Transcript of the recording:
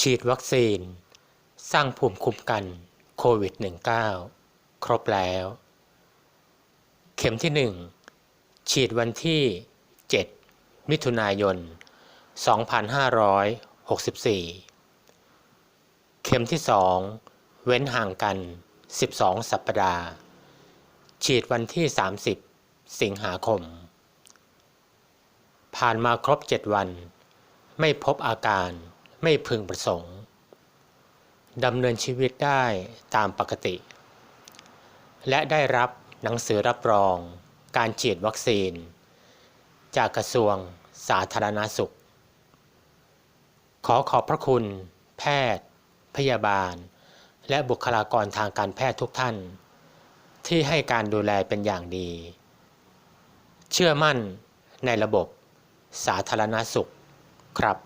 ฉีดวัคซีน สร้างภูมิคุ้มกันโควิด -19 ครบแล้ว เข็มที่ 1 ฉีดวันที่ 7 มิถุนายน 2564 เข็มที่ 2 เว้นห่างกัน 12 สัปดาห์ ฉีดวันที่ 30 สิงหาคม ผ่านมาครบ 7 วัน ไม่พบอาการ ไม่พึงประสงค์ดำเนินชีวิตได้ตามปกติ และได้รับหนังสือรับรองการฉีดวัคซีน จากกระทรวงสาธารณาสุข ขอขอบพระคุณ แพทย์ พยาบาล และบุคลากรทางการแพทย์ทุกท่าน ที่ให้การดูแลเป็นอย่างดี เชื่อมั่นในระบบสาธารณสุขครับ